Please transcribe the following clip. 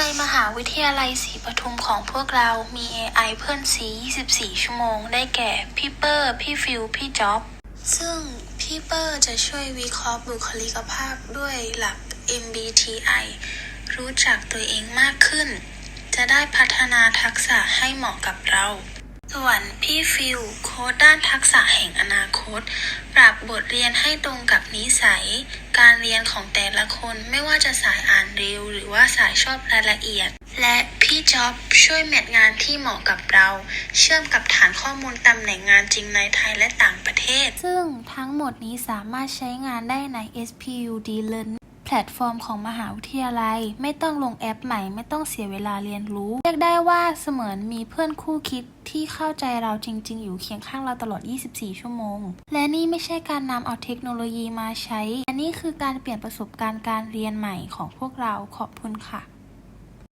ในมหาวิทยาลัยศรีปทุมของพวกเรามี AI เพื่อนซี24 ชั่วโมง ได้แก่ พี่เปอร์ พี่ฟิลพี่จ๊อบ ซึ่งพี่เปอร์จะช่วยวิเคราะห์บุคลิกภาพด้วยหลัก MBTI รู้จักตัวเองมากขึ้น จะได้พัฒนาทักษะให้เหมาะกับเรา ส่วนพี่ฟิลโค้ดด้านทักษะแห่งอนาคต ปรับบทเรียนให้ตรงกับนิสัย การเรียนของแต่ละคนไม่ว่าจะสายอ่านเร็ว รือว่าสายชอบรายละเอียด และพี่จ็อบช่วยแมทงานที่เหมาะกับเรา เชื่อมกับฐานข้อมูลตำแหน่งงานจริงในไทยและต่างประเทศ ซึ่งทั้งหมดนี้สามารถใช้งานได้ใน SPUD Learn แพลตฟอร์มของมหาวิทยาลัย ไม่ต้องลงแอปใหม่ ไม่ต้องเสียเวลาเรียนรู้ เรียกได้ว่าเสมือนมีเพื่อนคู่คิดที่เข้าใจเราจริง ๆ อยู่เคียงข้างเราตลอด 24 ชั่วโมง และนี่ไม่ใช่การนำเอาเทคโนโลยีมาใช้ อันนี้คือการเปลี่ยนประสบการณ์การเรียนใหม่ของพวกเราขอบคุณค่ะ